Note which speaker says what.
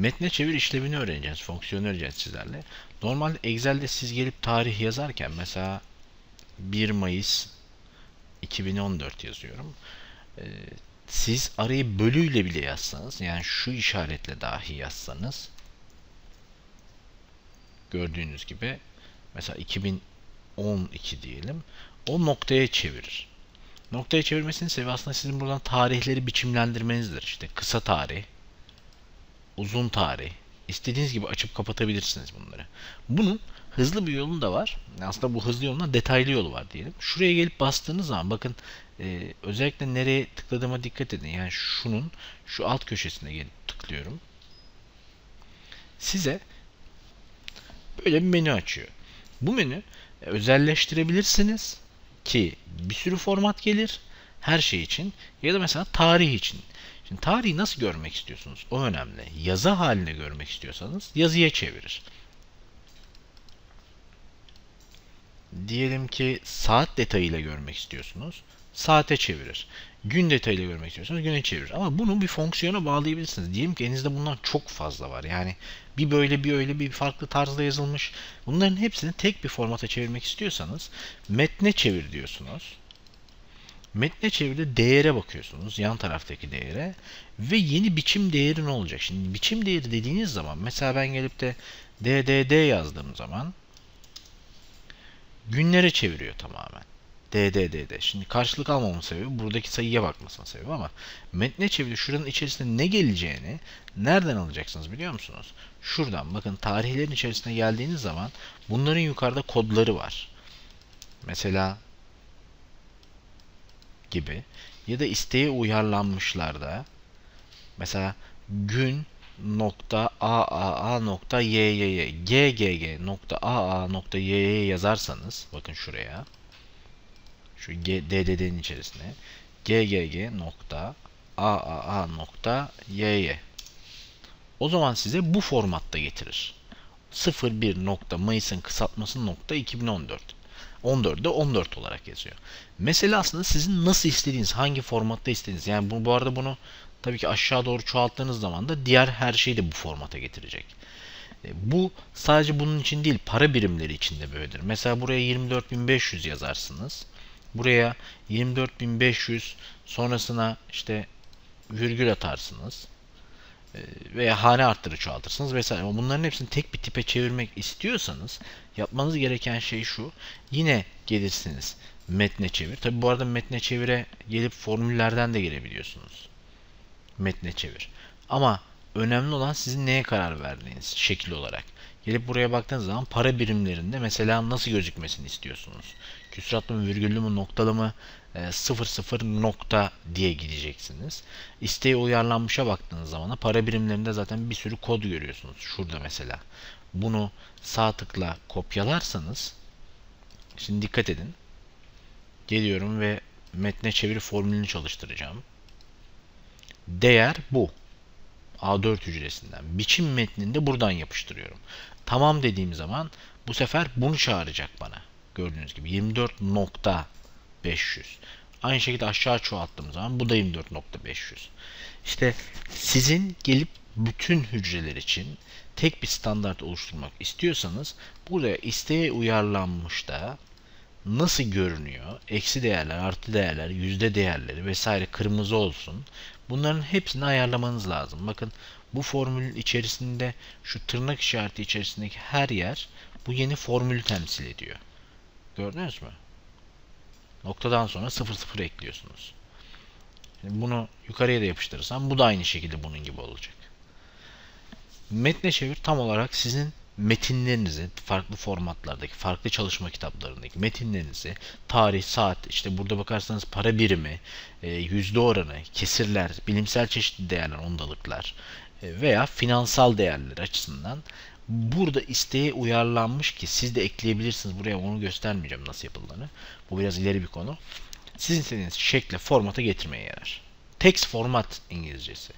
Speaker 1: Metne çevir işlevini öğreneceğiz. Fonksiyonu öğreneceğiz sizlerle. Normalde Excel'de siz gelip tarih yazarken mesela 1 Mayıs 2014 yazıyorum. Ee, siz arayı bölüyle bile yazsanız yani şu işaretle dahi yazsanız gördüğünüz gibi mesela 2012 diyelim o noktaya çevirir. Noktaya çevirmesinin sebebi aslında sizin buradan tarihleri biçimlendirmenizdir. İşte kısa tarih, uzun tarih. İstediğiniz gibi açıp kapatabilirsiniz bunları. Bunun hızlı bir yolu da var. Aslında bu hızlı yoluna detaylı yolu var diyelim. Şuraya gelip bastığınız zaman bakın e, özellikle nereye tıkladığıma dikkat edin. Yani şunun şu alt köşesine gelip tıklıyorum. Size böyle bir menü açıyor. Bu menü e, özelleştirebilirsiniz ki bir sürü format gelir her şey için ya da mesela tarih için. Şimdi tarihi nasıl görmek istiyorsunuz? O önemli. Yazı haline görmek istiyorsanız yazıya çevirir. Diyelim ki saat detayıyla görmek istiyorsunuz. Saate çevirir. Gün detayıyla görmek istiyorsanız güne çevirir. Ama bunu bir fonksiyona bağlayabilirsiniz. Diyelim ki elinizde bundan çok fazla var. Yani bir böyle bir öyle bir farklı tarzda yazılmış. Bunların hepsini tek bir formata çevirmek istiyorsanız metne çevir diyorsunuz. Metne çeviride değere bakıyorsunuz. Yan taraftaki değere. Ve yeni biçim değeri ne olacak? Şimdi biçim değeri dediğiniz zaman mesela ben gelip de DDD yazdığım zaman günlere çeviriyor tamamen. DDDD. Şimdi karşılık almamın sebebi buradaki sayıya bakmasının sebebi ama metne çeviri şuranın içerisinde ne geleceğini nereden alacaksınız biliyor musunuz? Şuradan bakın tarihlerin içerisine geldiğiniz zaman bunların yukarıda kodları var. Mesela gibi ya da isteğe uyarlanmışlarda mesela gün nokta aaa nokta yy ggg nokta aa nokta yy yazarsanız bakın şuraya şu DDD'nin içerisine ggg nokta aaa nokta yy o zaman size bu formatta getirir. 01 nokta Mayıs'ın kısaltması nokta 2014. 14'de 14 olarak yazıyor. Mesele aslında sizin nasıl istediğiniz, hangi formatta istediğiniz. Yani bu, bu arada bunu tabii ki aşağı doğru çoğalttığınız zaman da diğer her şeyi de bu formata getirecek. E, bu sadece bunun için değil, para birimleri için de böyledir. Mesela buraya 24.500 yazarsınız. Buraya 24.500 sonrasına işte virgül atarsınız veya hane arttırı çoğaltırsınız vesaire. Ama bunların hepsini tek bir tipe çevirmek istiyorsanız yapmanız gereken şey şu. Yine gelirsiniz metne çevir. Tabi bu arada metne çevire gelip formüllerden de gelebiliyorsunuz. Metne çevir. Ama önemli olan sizin neye karar verdiğiniz şekil olarak. Gelip buraya baktığınız zaman para birimlerinde mesela nasıl gözükmesini istiyorsunuz? Küsuratlı mı, virgüllü mü, noktalı mı, e, 00 nokta diye gideceksiniz. İsteğe uyarlanmışa baktığınız zaman para birimlerinde zaten bir sürü kod görüyorsunuz. Şurada mesela. Bunu sağ tıkla kopyalarsanız şimdi dikkat edin. Geliyorum ve metne çeviri formülünü çalıştıracağım. Değer bu. A4 hücresinden. Biçim metninde buradan yapıştırıyorum. Tamam dediğim zaman bu sefer bunu çağıracak bana. Gördüğünüz gibi 24.500. Aynı şekilde aşağı çoğalttığım zaman bu da 24.500. İşte sizin gelip bütün hücreler için tek bir standart oluşturmak istiyorsanız buraya isteğe uyarlanmış da nasıl görünüyor? Eksi değerler, artı değerler, yüzde değerleri vesaire kırmızı olsun. Bunların hepsini ayarlamanız lazım. Bakın bu formülün içerisinde şu tırnak işareti içerisindeki her yer bu yeni formülü temsil ediyor. Gördünüz mü? Noktadan sonra 00 ekliyorsunuz. Şimdi bunu yukarıya da yapıştırırsam bu da aynı şekilde bunun gibi olacak. Metne çevir tam olarak sizin metinlerinizi farklı formatlardaki, farklı çalışma kitaplarındaki metinlerinizi tarih, saat, işte burada bakarsanız para birimi, e, yüzde oranı, kesirler, bilimsel çeşitli değerler, ondalıklar e, veya finansal değerler açısından burada isteğe uyarlanmış ki siz de ekleyebilirsiniz. Buraya onu göstermeyeceğim nasıl yapıldığını. Bu biraz ileri bir konu. Sizin istediğiniz şekle, formata getirmeye yarar. Text format İngilizcesi.